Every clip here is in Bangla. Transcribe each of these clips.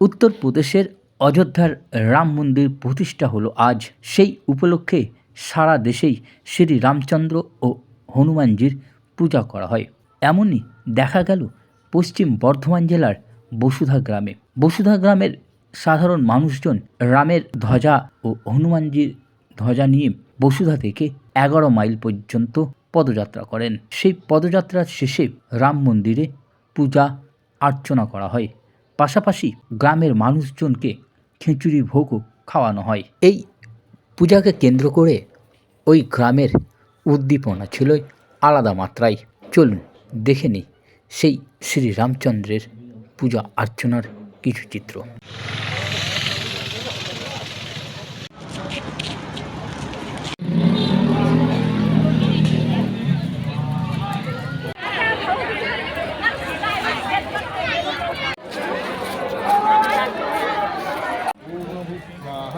উত্তরপ্রদেশের অযোধ্যার রাম মন্দির প্রতিষ্ঠা হলো আজ। সেই উপলক্ষে সারা দেশেই শ্রী রামচন্দ্র ও হনুমানজির পূজা করা হয়। এমনই দেখা গেল পশ্চিম বর্ধমান জেলার বসুধা গ্রামে। বসুধা গ্রামের সাধারণ মানুষজন রামের ধ্বজা ও হনুমানজির ধ্বজা নিয়ে বসুধা থেকে এগারো মাইল পর্যন্ত পদযাত্রা করেন। সেই পদযাত্রার শেষে রাম মন্দিরে পূজা অর্চনা করা হয়। পাশাপাশি গ্রামের মানুষজনকে খিচুড়ি ভোগও খাওয়ানো হয়। এই পূজাকে কেন্দ্র করে ওই গ্রামের উদ্দীপনা ছিল আলাদা মাত্রায়। চলুন দেখে নিই সেই শ্রীরামচন্দ্রের পূজা অর্চনার কিছু চিত্র।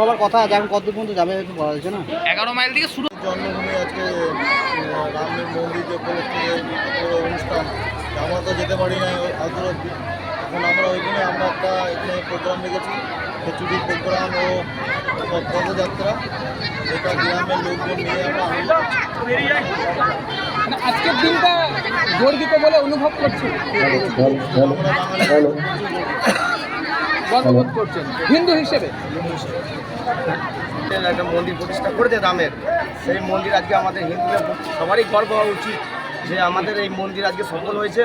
হবার কথা আছে এখন কত পর্যন্ত যাবে একটু বলা যাচ্ছে না? এগারো মাইল থেকে শুরু জন্মভূমি আজকে রামের মন্দির যে উপলক্ষে যে অনুষ্ঠান আমরা তো যেতে পারি না এখন আমরা ওইখানে আমরা একটা এখানে প্রোগ্রাম রেখেছি খিচুড়ি প্রোগ্রাম ও পদযাত্রা এটা গ্রামের লোকজন নিয়ে আমরা করছি। আজকের দিনটা গর্বিত বলে অনুভব বাঙালি গর্ববোধ করছেন। হিন্দু হিসেবে। একটা মন্দির প্রতিষ্ঠা করেছে রামের। সেই মন্দির আজকে আমাদের হিন্দুদের সবারই গর্ব হওয়া উচিত যে আমাদের এই মন্দির আজকে সফল হয়েছে,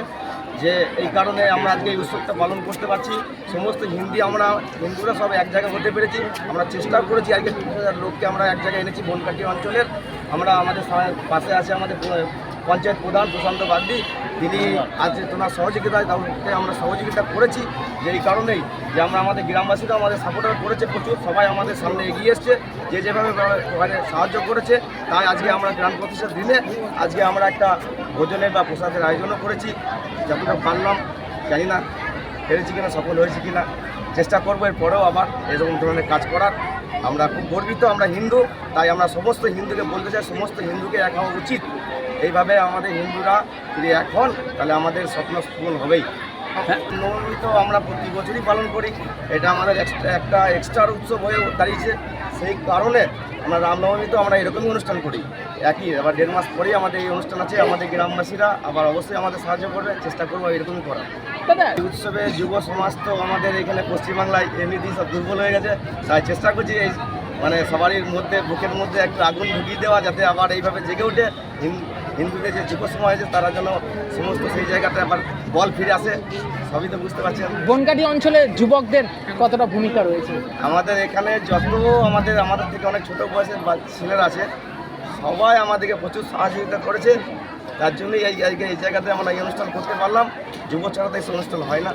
যে এই কারণে আমরা আজকে এই উৎসবটা পালন করতে পারছি। সমস্ত হিন্দি আমরা, হিন্দুরা সব এক জায়গায় হতে পেরেছি। আমরা চেষ্টাও করেছি আজকে তিরিশ হাজার লোককে আমরা এক জায়গায় এনেছি বনকাটি অঞ্চলের। আমরা আমাদের পাশে আছে আমাদের পঞ্চায়েত প্রধান প্রশান্ত বাগদি তিনি আজ তোনার সহযোগিতায় তাদেরকে আমরা সহযোগিতা করেছি যে এই কারণেই যে আমরা আমাদের গ্রামবাসীরা আমাদের সাপোর্টার করেছে প্রচুর, সবাই আমাদের সামনে এগিয়ে এসছে, যে যেভাবে ওখানে সাহায্য করেছে, তাই আজকে আমরা গ্রাম প্রতিষ্ঠার দিনে আজকে আমরা একটা ভোজনের বা প্রসাদের আয়োজনও করেছি, যতটা পারলাম, জানি না, পেরেছি কিনা, সফল হয়েছি কিনা, চেষ্টা করব এরপরেও আবার এরকম ধরনের কাজ করার। আমরা খুব গর্বিত, আমরা হিন্দু, তাই আমরা সমস্ত হিন্দুকে বলতে চাই, সমস্ত হিন্দুকে এক হওয়া উচিত। এইভাবে আমাদের হিন্দুরা যদি এখন তাহলে আমাদের স্বপ্ন পূরণ হবেই। নবমী তো আমরা প্রতি বছরই পালন করি। এটা আমাদের এক্সট্রা একটা এক্সট্রা উৎসব হয়ে দাঁড়িয়েছে। সেই কারণে আমরা রামনবমী তো আমরা এরকমই অনুষ্ঠান করি। একই আবার দেড় মাস পরেই আমাদের এই অনুষ্ঠান আছে আমাদের গ্রামবাসীরা আবার অবশ্যই আমাদের সাহায্য করবে চেষ্টা করব এরকমই করার। এই উৎসবে যুব সমাজ তো আমাদের এখানে পশ্চিমবাংলায় এমনিতেই সব দুর্বল হয়ে গেছে। তাই চেষ্টা করছি এই মানে সবারই মধ্যে বুকের মধ্যে একটা আগুন ঢুকিয়ে দেওয়া যাতে আবার এইভাবে জেগে ওঠে। হিন- হিন্দুদের যে যুব সমাজ আছে তারা যেন সমস্ত সেই জায়গাতে আবার বল ফিরে আসে সবই তো বুঝতে পারছেন বনকাটি অঞ্চলে যুবকদের কতটা ভূমিকা রয়েছে? আমাদের এখানে যত আমাদের আমাদের থেকে অনেক ছোট বয়সের বা- ছেলেরা আছে সবাই আমাদেরকে প্রচুর সহযোগিতা করেছে। তার জন্যই এই এই এই জায়গাতে আমরা এই অনুষ্ঠান করতে পারলাম। যুব ছাড়া তো এই অনুষ্ঠান হয় না।